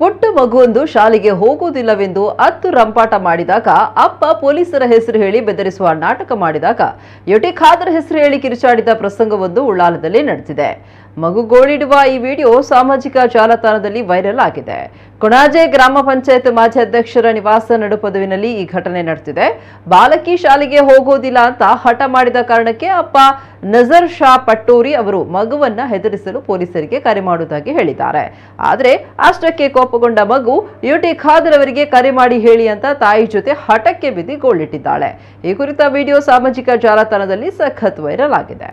ಪುಟ್ಟ ಮಗುವೊಂದು ಶಾಲೆಗೆ ಹೋಗುವುದಿಲ್ಲವೆಂದು ಅತ್ತು ರಂಪಾಟ ಮಾಡಿದಾಗ ಅಪ್ಪ ಪೊಲೀಸರ ಹೆಸರು ಹೇಳಿ ಬೆದರಿಸುವ ನಾಟಕ ಮಾಡಿದಾಗ ಯಟಿ ಖಾದರ್ ಹೆಸರು ಹೇಳಿ ಕಿರುಚಾಡಿದ ಪ್ರಸಂಗವೊಂದು ಉಳ್ಳಾಲದಲ್ಲಿ ನಡೆದಿದೆ. ಮಗು ಗೋಳಿಡುವ ಈ ವಿಡಿಯೋ ಸಾಮಾಜಿಕ ಜಾಲತಾಣದಲ್ಲಿ ವೈರಲ್ ಆಗಿದೆ. ಕೊಣಾಜೆ ಗ್ರಾಮ ಪಂಚಾಯತ್ ಮಾಜಿ ಅಧ್ಯಕ್ಷರ ನಿವಾಸ ನಡುಪದುವಿನಲ್ಲಿ ಈ ಘಟನೆ ನಡೆದಿದೆ. ಬಾಲಕಿ ಶಾಲೆಗೆ ಹೋಗೋದಿಲ್ಲ ಅಂತ ಹಠ ಮಾಡಿದ ಕಾರಣಕ್ಕೆ ಅಪ್ಪ ನಜರ್ ಶಾ ಪಟ್ಟೂರಿ ಅವರು ಮಗುವನ್ನ ಹೆದರಿಸಲು ಪೊಲೀಸರಿಗೆ ಕರೆ ಮಾಡುವುದಾಗಿ ಹೇಳಿದ್ದಾರೆ. ಆದರೆ ಅಷ್ಟಕ್ಕೆ ಕೋಪಗೊಂಡ ಮಗು, ಯುಟಿ ಖಾದರ್ ಅವರಿಗೆ ಕರೆ ಮಾಡಿ ಹೇಳಿ ಅಂತ ತಾಯಿ ಜೊತೆ ಹಠಕ್ಕೆ ಬಿದ್ದು ಗೋಳಿಟ್ಟಿದ್ದಾಳೆ. ಈ ಕುರಿತ ವಿಡಿಯೋ ಸಾಮಾಜಿಕ ಜಾಲತಾಣದಲ್ಲಿ ಸಖತ್ ವೈರಲ್ ಆಗಿದೆ.